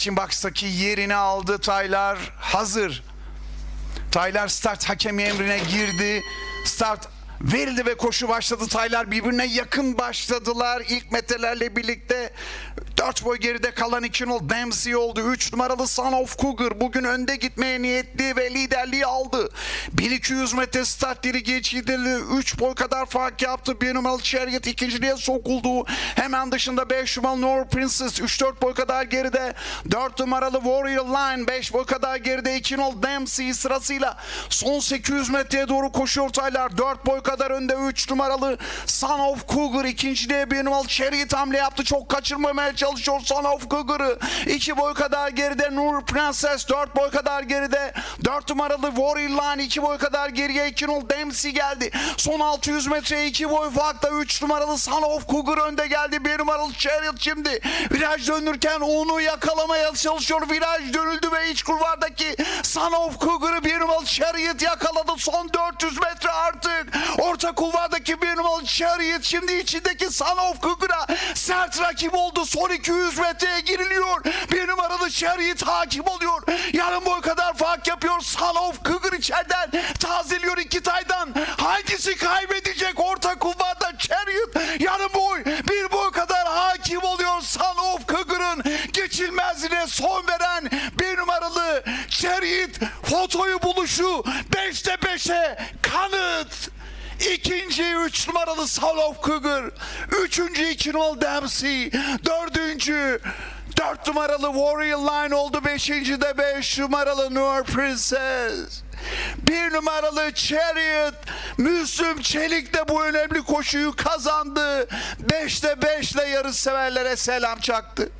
Şimdi Box'taki yerini aldı Taylar hazır. Taylar start hakemi emrine girdi. Start verildi ve koşu başladı. Taylar birbirine yakın başladılar. İlk metrelerle birlikte 4 boy geride kalan iki nol Dempsey oldu. 3 numaralı Son of Cougar bugün önde gitmeye niyetli ve liderliği aldı. 1200 metre start diri geçildi. 3 boy kadar fark yaptı. 1 numaralı Chariot ikinciliğe sokuldu. Hemen dışında 5 numaralı Nor Princess 3-4 boy kadar geride. 4 numaralı Warrior Line 5 boy kadar geride. 2 nol Dempsey sırasıyla son 800 metreye doğru koşuyor Taylar. 4 boy kadar önde 3 numaralı Son of Cougar ikinciliğe 1 numaralı Chariot hamle yaptı. Çok kaçırmamaya çalışıyor Son of Cougar'ı. 2 boy kadar geride Nur Prenses 4 boy kadar geride. 4 numaralı Warrior Line 2 boy kadar geriye 2 nol Dempsey geldi. Son 600 metreye 2 boy farkla 3 numaralı Son of Cougar önde geldi. 1 numaralı Chariot şimdi viraj dönürken onu yakalamaya çalışıyor. Viraj dönüldü ve iç kulvardaki Son of Cougar'ı 1 numaralı Chariot yakaladı. Son 400 metre. Orta kulvardaki 1 numaralı Chariot şimdi içindeki Son of Cougar'a sert rakip oldu. Son 200 metreye giriliyor. 1 numaralı Chariot hakim oluyor. Yarım boy kadar fark yapıyor. Son of Cougar içeriden tazeliyor iki taydan. Hangisi kaybedecek orta kulvarda Chariot yarım boy bir boy kadar hakim oluyor. Son of Cougar'ın geçilmezliğine son veren bir numaralı Chariot fotoyu buluşu 5'te 5'e kanıt. İkinci üç numaralı Son of Cougar. Üçüncü iki numaralı Dempsey. Dördüncü dört numaralı Warrior Line oldu. Beşinci de beş numaralı Nur Princess. Bir numaralı Chariot Müslüm Çelik de bu önemli koşuyu kazandı. Beşte beşle yarış severlere selam çaktı.